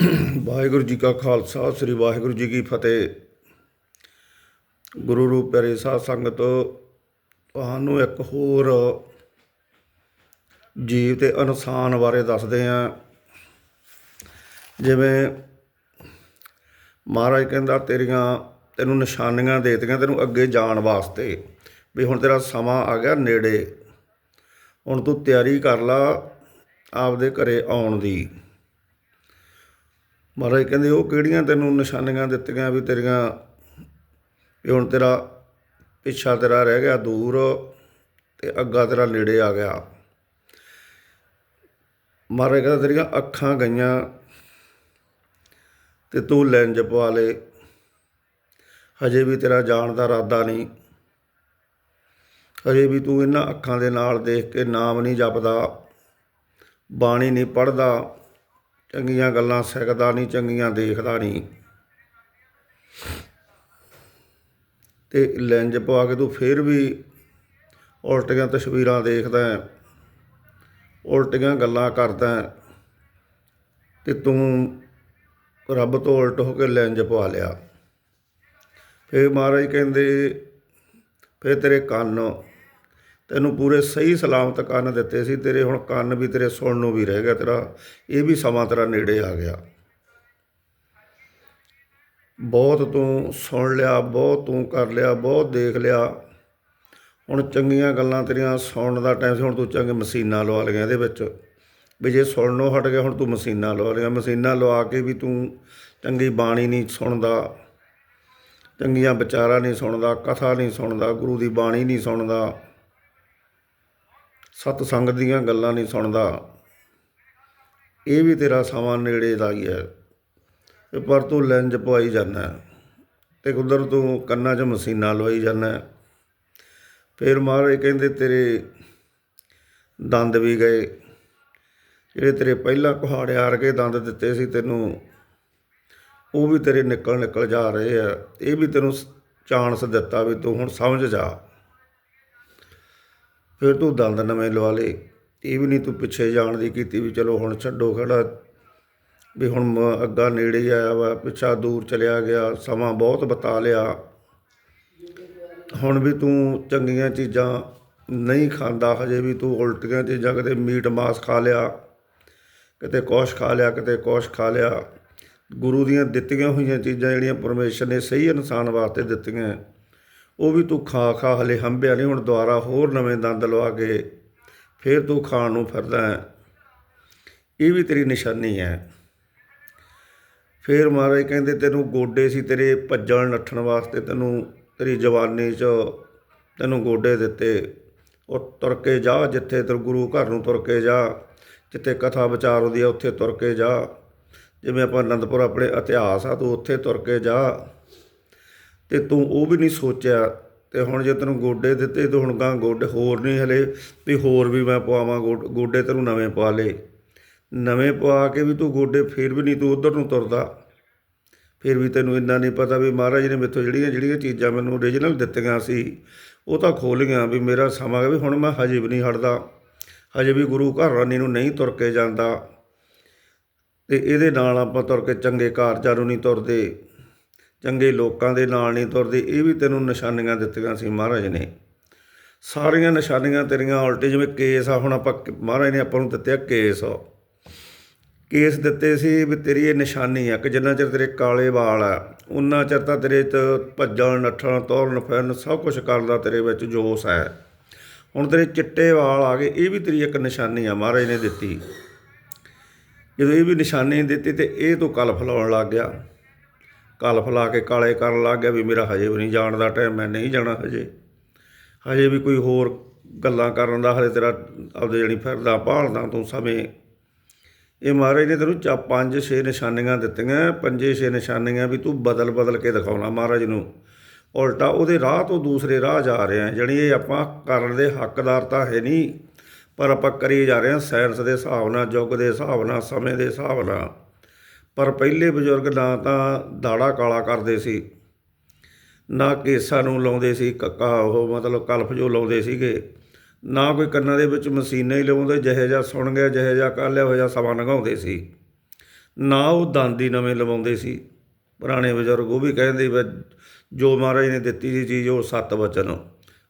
ਵਾਹਿਗੁਰੂ ਜੀ ਕਾ ਖਾਲਸਾ, ਸ੍ਰੀ ਵਾਹਿਗੁਰੂ ਜੀ ਕੀ ਫਤਿਹ। ਗੁਰੂ ਰੂਪ ਪਿਆਰੇ ਸਾਧ ਸੰਗਤ, ਤੁਹਾਨੂੰ ਇੱਕ ਹੋਰ ਜੀਵ ਤੇ ਇਨਸਾਨ ਬਾਰੇ ਦੱਸਦੇ ਆ ਜਿਵੇਂ ਮਹਾਰਾਜ ਕਹਿੰਦਾ, ਤੇਰੀਆਂ ਤੈਨੂੰ ਨਿਸ਼ਾਨੀਆਂ ਦੇਤੀਆਂ, ਤੈਨੂੰ ਅੱਗੇ ਜਾਣ ਵਾਸਤੇ ਵੀ ਹੁਣ ਤੇਰਾ ਸਮਾਂ ਆ ਗਿਆ ਨੇੜੇ। ਹੁਣ ਤੂੰ ਤਿਆਰੀ ਕਰ ਲਾ ਆਪਦੇ ਘਰੇ ਆਉਣ ਦੀ। ਮਹਾਰਾਜ ਕਹਿੰਦੇ, ਉਹ ਕਿਹੜੀਆਂ ਤੈਨੂੰ ਨਿਸ਼ਾਨੀਆਂ ਦਿੱਤੀਆਂ ਵੀ ਤੇਰੀਆਂ ਵੀ ਹੁਣ ਤੇਰਾ ਪਿੱਛਾ ਤੇਰਾ ਰਹਿ ਗਿਆ ਦੂਰ ਤੇ ਅੱਗਾ ਤੇਰਾ ਨੇੜੇ ਆ ਗਿਆ। ਮਹਾਰਾਜ ਕਹਿੰਦਾ, ਤੇਰੀਆਂ ਅੱਖਾਂ ਗਈਆਂ ਤੇ ਤੂੰ ਲੈਂਜ ਪਵਾ ਲੇ। ਹਜੇ ਵੀ ਤੇਰਾ ਜਾਣ ਦਾ ਇਰਾਦਾ ਨਹੀਂ। ਹਜੇ ਵੀ ਤੂੰ ਇਹਨਾਂ ਅੱਖਾਂ ਦੇ ਨਾਲ ਦੇਖ ਕੇ ਨਾਮ ਨਹੀਂ ਜਪਦਾ, ਬਾਣੀ ਨਹੀਂ ਪੜਦਾ ਚੰਗੀਆਂ ਗੱਲਾਂ ਸਿੱਖਦਾ ਨਹੀਂ, ਚੰਗੀਆਂ ਦੇਖਦਾ ਨਹੀਂ। ਤੇ ਲੈਂਜ ਪਵਾ ਕੇ ਤੂੰ ਫੇਰ ਵੀ ਉਲਟੀਆਂ ਤਸਵੀਰਾਂ ਦੇਖਦਾ ਹੈ, ਉਲਟੀਆਂ ਗੱਲਾਂ ਕਰਦਾ ਹੈ ਤੇ ਤੂੰ ਰੱਬ ਤੋਂ ਉਲਟ ਹੋ ਕੇ ਲੈਂਜ ਪਵਾ ਲਿਆ। ਫੇਰ ਮਹਾਰਾਜ ਕਹਿੰਦੇ, ਫੇਰ ਤੇਰੇ ਕੰਨ ਤੈਨੂੰ ਪੂਰੇ ਸਹੀ ਸਲਾਮਤ ਕੰਨ ਦਿੱਤੇ ਸੀ, ਤੇਰੇ ਹੁਣ ਕੰਨ ਵੀ, ਤੇਰੇ ਸੁਣਨ ਨੂੰ ਵੀ ਰਹਿ ਗਿਆ ਤੇਰਾ। ਇਹ ਵੀ ਸਮਾਂ ਤੇਰਾ ਨੇੜੇ ਆ ਗਿਆ। ਬਹੁਤ ਤੂੰ ਸੁਣ ਲਿਆ, ਬਹੁਤ ਤੂੰ ਕਰ ਲਿਆ, ਬਹੁਤ ਦੇਖ ਲਿਆ। ਹੁਣ ਚੰਗੀਆਂ ਗੱਲਾਂ ਤੇਰੀਆਂ ਸੁਣਨ ਦਾ ਟਾਈਮ ਸੀ, ਹੁਣ ਤੂੰ ਚੰਗੇ ਮਸ਼ੀਨਾਂ ਲਵਾ ਲਈਆਂ ਇਹਦੇ ਵਿੱਚ। ਵੀ ਜੇ ਸੁਣਨੋਂ ਹਟ ਗਿਆ, ਹੁਣ ਤੂੰ ਮਸ਼ੀਨਾਂ ਲਵਾ ਲਈਆਂ। ਮਸ਼ੀਨਾਂ ਲਵਾ ਕੇ ਵੀ ਤੂੰ ਚੰਗੀ ਬਾਣੀ ਨਹੀਂ ਸੁਣਦਾ, ਚੰਗੀਆਂ ਵਿਚਾਰਾਂ ਨਹੀਂ ਸੁਣਦਾ, ਕਥਾ ਨਹੀਂ ਸੁਣਦਾ, ਗੁਰੂ ਦੀ ਬਾਣੀ ਨਹੀਂ ਸੁਣਦਾ। ਸਤ ਸੰਗਤ ਦੀਆਂ ਗੱਲਾਂ ਨਹੀਂ ਸੁਣਦਾ। ਇਹ ਵੀ ਤੇਰਾ ਸਮਾਂ ਨੇੜੇ ਦਾ ਹੀ ਹੈ। ਤੇ ਪਰ ਤੂੰ ਲੈਂਜ ਪਵਾਈ ਜਾਂਦਾ ਤੇ ਉਧਰ ਤੂੰ ਕੰਨਾਂ 'ਚ ਮਸ਼ੀਨਾਂ ਲਵਾਈ ਜਾਂਦਾ ਫਿਰ ਮਹਾਰਾਜ ਕਹਿੰਦੇ, ਤੇਰੇ ਦੰਦ ਵੀ ਗਏ। ਜਿਹੜੇ ਤੇਰੇ ਪਹਿਲਾਂ ਕੁਹਾੜੇ ਆਰ ਕੇ ਦੰਦ ਦਿੱਤੇ ਸੀ ਤੈਨੂੰ, ਉਹ ਵੀ ਤੇਰੇ ਨਿਕਲ ਨਿਕਲ ਜਾ ਰਹੇ ਆ। ਇਹ ਵੀ ਤੈਨੂੰ ਚਾਂਸ ਦਿੱਤਾ ਵੀ ਤੂੰ ਹੁਣ ਸਮਝ ਜਾ। ਫਿਰ ਤੂੰ ਦੰਦ ਨਵੇਂ ਲਵਾ ਲੇ ਇਹ ਵੀ ਨਹੀਂ ਤੂੰ ਪਿੱਛੇ ਜਾਣ ਦੀ ਕੀਤੀ ਵੀ ਚਲੋ ਹੁਣ ਛੱਡੋ ਖੜਾ। ਵੀ ਹੁਣ ਮ- ਅੱਗਾ ਨੇੜੇ ਹੀ ਆਇਆ ਵਾ, ਪਿੱਛਾ ਦੂਰ ਚਲਿਆ ਗਿਆ, ਸਮਾਂ ਬਹੁਤ ਬਤਾ ਲਿਆ। ਹੁਣ ਵੀ ਤੂੰ ਚੰਗੀਆਂ ਚੀਜ਼ਾਂ ਨਹੀਂ ਖਾਂਦਾ, ਹਜੇ ਵੀ ਤੂੰ ਉਲਟੀਆਂ ਚੀਜ਼ਾਂ ਕਿਤੇ ਮੀਟ ਮਾਸ ਖਾ ਲਿਆ, ਕਿਤੇ ਕੁਛ ਖਾ ਲਿਆ, ਕਿਤੇ ਕੁਛ ਖਾ ਲਿਆ। ਗੁਰੂ ਦੀਆਂ ਦਿੱਤੀਆਂ ਹੋਈਆਂ ਚੀਜ਼ਾਂ ਜਿਹੜੀਆਂ ਪਰਮੇਸ਼ਰ ਨੇ ਸਹੀ ਇਨਸਾਨ ਵਾਸਤੇ ਦਿੱਤੀਆਂ। ਉਹ ਵੀ ਤੂੰ ਖਾ ਖਾ ਹਲੇ ਹੰਬਿਆ ਨਹੀਂ, ਹੁਣ ਦੁਬਾਰਾ ਹੋਰ ਨਵੇਂ ਦੰਦ ਲਵਾ ਕੇ ਫਿਰ ਤੂੰ ਖਾਣ ਨੂੰ ਫਿਰਦਾ ਹੈ। ਇਹ ਵੀ ਤੇਰੀ ਨਿਸ਼ਾਨੀ ਹੈ। ਫਿਰ ਮਹਾਰਾਜ ਕਹਿੰਦੇ, ਤੈਨੂੰ ਗੋਡੇ ਸੀ ਤੇਰੇ ਭੱਜਣ ਨੱਠਣ ਵਾਸਤੇ, ਤੈਨੂੰ ਤੇਰੀ ਜਵਾਨੀ 'ਚ ਤੈਨੂੰ ਗੋਡੇ ਦਿੱਤੇ। ਉਹ ਤੁਰ ਕੇ ਜਾ ਜਿੱਥੇ ਤੇਰੇ ਗੁਰੂ ਘਰ ਨੂੰ ਤੁਰ ਕੇ ਜਾ, ਜਿੱਥੇ ਕਥਾ ਵਿਚਾਰ ਹੁੰਦੀ ਆ ਉੱਥੇ ਤੁਰ ਕੇ ਜਾ। ਜਿਵੇਂ ਆਪਾਂ ਅਨੰਦਪੁਰ ਆਪਣੇ ਇਤਿਹਾਸ ਆ, ਤੂੰ ਉੱਥੇ ਤੁਰ ਕੇ ਜਾ। ਤੇ ਤੂੰ ਉਹ ਵੀ ਨਹੀਂ ਸੋਚਿਆ। ਤੇ ਹੁਣ ਜੇ ਤੈਨੂੰ ਗੋਡੇ ਦਿੱਤੇ ਤੇ ਹੁਣ ਗਾਂ ਗੋਡੇ ਹੋਰ ਨਹੀਂ ਹਲੇ, ਵੀ ਹੋਰ ਵੀ ਮੈਂ ਪਵਾਵਾਂ ਗੋਡ- ਗੋਡੇ ਤੈਨੂੰ ਨਵੇਂ ਪਵਾ ਲੇ ਨਵੇਂ ਪਵਾ ਕੇ ਵੀ ਤੂੰ ਗੋਡੇ ਫੇਰ ਵੀ ਨਹੀਂ ਤੂੰ ਉਧਰ ਨੂੰ ਤੁਰਦਾ। ਫਿਰ ਵੀ ਤੈਨੂੰ ਇੰਨਾ ਨਹੀਂ ਪਤਾ ਵੀ ਮਹਾਰਾਜ ਨੇ ਮੇਥੋਂ ਜਿਹੜੀਆਂ ਜਿਹੜੀਆਂ ਚੀਜ਼ਾਂ ਮੈਨੂੰ ਓਰੀਜਨਲ ਦਿੱਤੀਆਂ ਸੀ, ਉਹ ਤਾਂ ਖੋਲ ਵੀ ਮੇਰਾ ਸਮਾਂ ਵੀ ਹੁਣ ਮੈਂ ਹਜੇ ਵੀ ਨਹੀਂ ਹਟਦਾ। ਹਜੇ ਵੀ ਗੁਰੂ ਘਰ ਰਾਨੀ ਨੂੰ ਨਹੀਂ ਤੁਰ ਕੇ ਜਾਂਦਾ। ਤੇ ਇਹਦੇ ਨਾਲ ਆਪਾਂ ਤੁਰ ਕੇ ਚੰਗੇ ਕਾਰਜਾਂ ਨੂੰ ਨਹੀਂ ਤੁਰਦੇ। ਚੰਗੇ ਲੋਕਾਂ ਦੇ ਨਾਲ ਨਹੀਂ ਤੁਰਦੇ, ਇਹ ਵੀ ਤੈਨੂੰ ਨਿਸ਼ਾਨੀਆਂ ਦਿੱਤੀਆਂ ਸੀ ਮਹਾਰਾਜ ਨੇ। ਸਾਰੀਆਂ ਨਿਸ਼ਾਨੀਆਂ ਤੇਰੀਆਂ ਉਲਟੇ, ਜਿਵੇਂ ਕੇਸ ਆ, ਹੁਣ ਆਪਾਂ ਮਹਾਰਾਜ ਨੇ ਆਪਾਂ ਨੂੰ ਦਿੱਤੇ ਆ ਕੇਸ। ਕੇਸ ਦਿੱਤੇ ਸੀ ਵੀ ਤੇਰੀ ਇਹ ਨਿਸ਼ਾਨੀ ਆ, ਕਿ ਜਿੰਨਾ ਚਿਰ ਤੇਰੇ ਕਾਲੇ ਵਾਲ ਆ, ਉਨਾ ਚਿਰ ਤਾਂ ਤੇਰੇ ਚ ਭੱਜਣ, ਨੱਠਣ, ਤੋਰਨ, ਫਿਰਨ ਸਭ ਕੁਝ ਕਰਨ ਦਾ ਤੇਰੇ ਵਿੱਚ ਜੋਸ਼ ਹੈ। ਹੁਣ ਤੇਰੇ ਚਿੱਟੇ ਵਾਲ ਆ ਗਏ, ਇਹ ਵੀ ਤੇਰੀ ਇੱਕ ਨਿਸ਼ਾਨੀ ਆ ਮਹਾਰਾਜ ਨੇ ਦਿੱਤੀ। ਜਦੋਂ ਇਹ ਵੀ ਨਿਸ਼ਾਨੀ ਦਿੱਤੀ ਤੇ ਇਹ ਤੋਂ ਕਲਫ ਲਾਉਣ ਲੱਗ ਗਿਆ। ਕਲਫ ਲਾ ਕੇ ਕਾਲੇ ਕਰਨ ਲੱਗ ਗਿਆ ਵੀ ਮੇਰਾ ਹਜੇ ਵੀ ਨਹੀਂ ਜਾਣ ਦਾ ਟਾਈਮ ਮੈਂ ਨਹੀਂ ਜਾਣਾ ਹਜੇ। ਹਜੇ ਵੀ ਕੋਈ ਹੋਰ ਗੱਲਾਂ ਕਰਨ ਦਾ, ਹਜੇ ਤੇਰਾ ਆਪਦੇ ਜਣੀ ਫਿਰਦਾ, ਭਾਲਦਾ ਤੂੰ ਸਮੇਂ। ਇਹ ਮਹਾਰਾਜ ਨੇ ਤੈਨੂੰ ਚਾ ਪੰਜ ਛੇ ਨਿਸ਼ਾਨੀਆਂ ਦਿੱਤੀਆਂ, ਪੰਜੇ ਛੇ ਨਿਸ਼ਾਨੀਆਂ ਵੀ ਤੂੰ ਬਦਲ ਬਦਲ ਕੇ ਦਿਖਾਉਣਾ ਮਹਾਰਾਜ ਨੂੰ। ਉਲਟਾ ਉਹਦੇ ਰਾਹ ਤੋਂ ਦੂਸਰੇ ਰਾਹ ਜਾ ਰਹੇ ਆ ਜਣੀ ਇਹ ਆਪਾਂ ਕਰਨ ਦੇ ਹੱਕਦਾਰ ਤਾਂ ਹੈ ਨਹੀਂ, ਪਰ ਆਪਾਂ ਕਰੀ ਜਾ ਰਹੇ ਹਾਂ ਸਾਇੰਸ ਦੇ ਹਿਸਾਬ ਨਾਲ ਯੁੱਗ ਦੇ ਹਿਸਾਬ ਨਾਲ, ਸਮੇਂ ਦੇ ਹਿਸਾਬ ਨਾਲ। ਪਰ ਪਹਿਲੇ ਬਜ਼ੁਰਗ ਨਾ ਤਾਂ ਦਾੜਾ ਕਾਲਾ ਕਰਦੇ ਸੀ, ਨਾ ਕੇਸਾਂ ਨੂੰ ਲਾਉਂਦੇ ਸੀ, ਕੱਕਾ ਉਹ ਮਤਲਬ ਕਲਫ ਜੋ ਲਾਉਂਦੇ ਸੀਗੇ, ਨਾ ਕੋਈ ਕੰਨਾਂ ਦੇ ਵਿੱਚ ਮਸ਼ੀਨਾਂ ਹੀ ਲਾਉਂਦੇ ਜਿਹੇ ਜਿਹਾ ਸੁਣ ਗਿਆ, ਜਿਹੇ ਜਿਹਾ ਕਰ ਲਿਆ ਹੋ ਸਮਾਂ ਲਗਾਉਂਦੇ ਸੀ। ਨਾ ਉਹ ਦੰਦ ਨਵੇਂ ਲਵਾਉਂਦੇ ਸੀ। ਪੁਰਾਣੇ ਬਜ਼ੁਰਗ ਉਹ ਵੀ ਕਹਿੰਦੇ ਵੀ ਜੋ ਮਹਾਰਾਜ ਨੇ ਦਿੱਤੀ ਸੀ ਚੀਜ਼, ਉਹ ਸੱਤ ਵਚਨ।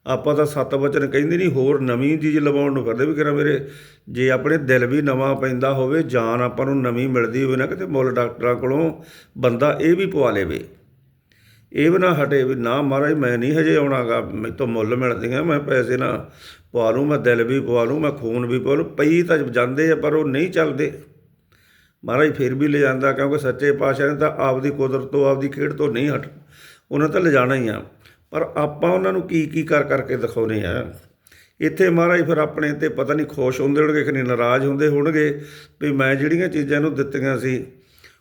ਆਪਾਂ ਤਾਂ ਸੱਤ ਵਚਨ ਕਹਿੰਦੇ ਨਹੀਂ, ਹੋਰ ਨਵੀਂ ਚੀਜ਼ ਲਵਾਉਣ ਨੂੰ ਫਿਰਦੇ ਵੀ ਕਿਹੜਾ ਮੇਰੇ ਜੇ ਆਪਣੇ ਦਿਲ ਵੀ ਨਵਾਂ ਪੈਂਦਾ ਹੋਵੇ, ਜਾਨ ਆਪਾਂ ਨੂੰ ਨਵੀਂ ਮਿਲਦੀ ਹੋਵੇ ਨਾ ਕਿਤੇ ਮੁੱਲ ਡਾਕਟਰਾਂ ਕੋਲੋਂ ਬੰਦਾ ਇਹ ਵੀ ਪਵਾ ਲੇਵੇ। ਇਹ ਵੀ ਨਾ ਹਟੇ ਵੀ ਨਾ ਮਹਾਰਾਜ, ਮੈਂ ਨਹੀਂ ਹਜੇ ਆਉਣਾਗਾ ਮੈਨੂੰ ਤੋਂ ਮੁੱਲ ਮਿਲਦੀਆਂ, ਮੈਂ ਪੈਸੇ ਨਾ ਪਵਾ ਲੂੰ, ਮੈਂ ਦਿਲ ਵੀ ਪਵਾ ਲੂੰ, ਮੈਂ ਖੂਨ ਵੀ ਪਵਾ ਲੂੰ, ਪਈ ਤਾਂ ਜਾਂਦੇ ਆ ਪਰ ਉਹ ਨਹੀਂ ਚੱਲਦੇ। ਮਹਾਰਾਜ ਫਿਰ ਵੀ ਲੈ ਜਾਂਦਾ ਕਿਉਂਕਿ ਸੱਚੇ ਪਾਤਸ਼ਾਹ ਨੇ ਤਾਂ ਆਪਦੀ ਕੁਦਰਤ ਤੋਂ, ਆਪਦੀ ਖੇਡ ਤੋਂ ਨਹੀਂ ਹਟ, ਉਹਨਾਂ ਤਾਂ ਲਿਜਾਣਾ ਹੀ ਆ। ਪਰ ਆਪਾਂ ਉਹਨਾਂ ਨੂੰ ਕੀ ਕੀ ਕਰ ਕਰਕੇ ਦਿਖਾਉਨੇ ਆ? ਇੱਥੇ ਮਹਾਰਾਜ ਫਿਰ ਆਪਣੇ ਤੇ ਪਤਾ ਨਹੀਂ ਖੁਸ਼ ਹੁੰਦੇ ਹੋਣਗੇ ਕਿ ਨਹੀਂ, ਨਾਰਾਜ਼ ਹੁੰਦੇ ਹੋਣਗੇ ਵੀ ਮੈਂ ਜਿਹੜੀਆਂ ਚੀਜ਼ਾਂ ਇਹਨੂੰ ਦਿੱਤੀਆਂ ਸੀ,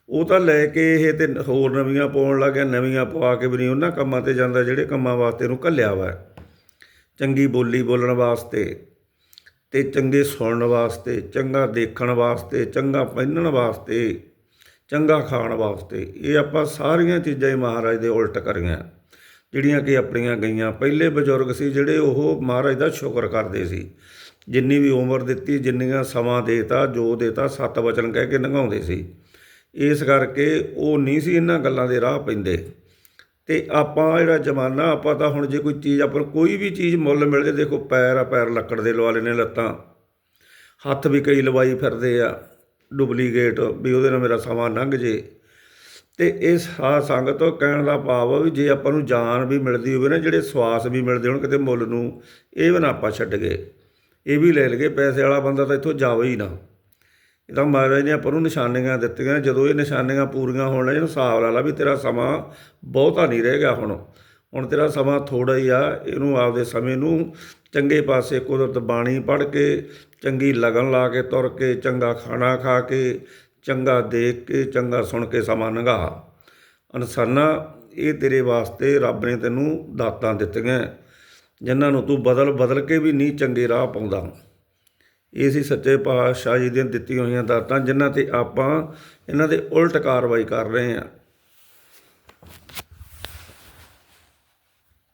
ਉਹ ਤਾਂ ਲੈ ਕੇ ਇਹ ਤੇ ਹੋਰ ਨਵੀਆਂ ਪਾਉਣ ਲੱਗਿਆ ਨਵੀਆਂ ਪਵਾ ਕੇ ਵੀ ਨਹੀਂ, ਉਹਨਾਂ ਕੰਮਾਂ ਤੇ ਜਾਂਦਾ ਜਿਹੜੇ ਕੰਮਾਂ ਵਾਸਤੇ ਇਹਨੂੰ ਘੱਲਿਆ ਵਾ। ਚੰਗੀ ਬੋਲੀ ਬੋਲਣ ਵਾਸਤੇ ਤੇ ਚੰਗੇ ਸੁਣਨ ਵਾਸਤੇ, ਚੰਗਾ ਦੇਖਣ ਵਾਸਤੇ, ਚੰਗਾ ਪਹਿਨਣ ਵਾਸਤੇ, ਚੰਗਾ ਖਾਣ ਵਾਸਤੇ, ਇਹ ਆਪਾਂ ਸਾਰੀਆਂ ਚੀਜ਼ਾਂ ਹੀ ਮਹਾਰਾਜ ਦੇ ਉਲਟ ਕਰੀਆਂ। ਜਿਹੜੀਆਂ ਕਿ ਆਪਣੀਆਂ ਗਈਆਂ। ਪਹਿਲੇ ਬਜ਼ੁਰਗ ਸੀ ਜਿਹੜੇ ਉਹ ਮਹਾਰਾਜ ਦਾ ਸ਼ੁਕਰ ਕਰਦੇ ਸੀ। ਜਿੰਨੀ ਵੀ ਉਮਰ ਦਿੱਤੀ, ਜਿੰਨੀਆਂ ਸਮਾਂ ਦੇਤਾ, ਜੋ ਦੇਤਾ, ਸੱਤ ਵਚਨ ਕਹਿ ਕੇ ਲੰਘਾਉਂਦੇ ਸੀ। ਇਸ ਕਰਕੇ ਉਹ ਨਹੀਂ ਸੀ ਇਹਨਾਂ ਗੱਲਾਂ ਦੇ ਰਾਹ ਪੈਂਦੇ। ਤੇ ਆਪਾਂ ਜਿਹੜਾ ਜ਼ਮਾਨਾ, ਆਪਾਂ ਤਾਂ ਹੁਣ ਜੇ ਕੋਈ ਚੀਜ਼ ਆਪਾਂ ਨੂੰ ਕੋਈ ਵੀ ਚੀਜ਼ ਮੁੱਲ ਮਿਲ ਜੇ ਦੇਖੋ ਪੈਰ ਆ ਪੈਰ ਲੱਕੜ ਦੇ ਲਵਾ ਲੈਨੇ ਲੱਤਾਂ। ਹੱਥ ਵੀ ਕਈ ਲਵਾਈ ਫਿਰਦੇ ਆ। ਡੁਪਲੀਕੇਟ ਵੀ ਉਹਦੇ ਨਾਲ ਮੇਰਾ ਸਮਾਂ ਲੰਘ ਜੇ। ਤੇ ਇਸ ਸਾਧ ਸੰਗਤ ਕਹਿਣ ਦਾ ਭਾਵ ਆ ਵੀ ਜੇ ਆਪਾਂ ਨੂੰ ਜਾਨ ਵੀ ਮਿਲਦੀ ਹੋਵੇ ਨਾ, ਜਿਹੜੇ ਸਵਾਸ ਵੀ ਮਿਲਦੇ ਹੋਣ ਕਿਤੇ ਮੁੱਲ ਨੂੰ, ਇਹ ਵੀ ਨਾ ਆਪਾਂ ਛੱਡ ਗਏ। ਇਹ ਵੀ ਲੈ ਲਗੇ, ਪੈਸੇ ਵਾਲਾ ਬੰਦਾ ਤਾਂ ਇੱਥੋਂ ਜਾਵੇ ਹੀ ਨਾ। ਇਹ ਤਾਂ ਮਹਾਰਾਜ ਨੇ ਆਪਾਂ ਨੂੰ ਨਿਸ਼ਾਨੀਆਂ ਦਿੱਤੀਆਂ, ਜਦੋਂ ਇਹ ਨਿਸ਼ਾਨੀਆਂ ਪੂਰੀਆਂ ਹੋਣ ਲੱਗ ਹਿਸਾਬ ਲਾ ਲਾ ਵੀ ਤੇਰਾ ਸਮਾਂ ਬਹੁਤਾ ਨਹੀਂ ਰਹਿ ਗਿਆ ਹੁਣ। ਹੁਣ ਤੇਰਾ ਸਮਾਂ ਥੋੜਾ ਹੀ ਆ, ਇਹਨੂੰ ਆਪਦੇ ਸਮੇਂ ਨੂੰ ਚੰਗੇ ਪਾਸੇ ਕੁਦਰਤ ਬਾਣੀ ਪੜ੍ਹ ਕੇ, ਚੰਗੀ ਲਗਨ ਲਾ ਕੇ ਤੁਰ ਕੇ, ਚੰਗਾ ਖਾਣਾ ਖਾ ਕੇ ਚੰਗਾ ਦੇਖ ਕੇ, ਚੰਗਾ ਸੁਣ ਕੇ ਸਮਾਂ ਲੰਘਾ। ਇਨਸਾਨਾ ਇਹ ਤੇਰੇ ਵਾਸਤੇ ਰੱਬ ਨੇ ਤੈਨੂੰ ਦਾਤਾਂ ਦਿੱਤੀਆਂ। ਜਿਨ੍ਹਾਂ ਨੂੰ ਤੂੰ ਬਦਲ ਬਦਲ ਕੇ ਵੀ ਨਹੀਂ ਚੰਗੇ ਰਾਹ ਪਾਉਂਦਾ। ਇਹ ਸੀ ਸੱਚੇ ਪਾਤਸ਼ਾਹ ਜੀ ਦੀਆਂ ਦਿੱਤੀਆਂ ਹੋਈਆਂ ਦਾਤਾਂ, ਜਿਨ੍ਹਾਂ ਤੇ ਆਪਾਂ, ਇਹਨਾਂ ਦੇ ਉਲਟ ਕਾਰਵਾਈ ਕਰ ਰਹੇ ਹਾਂ।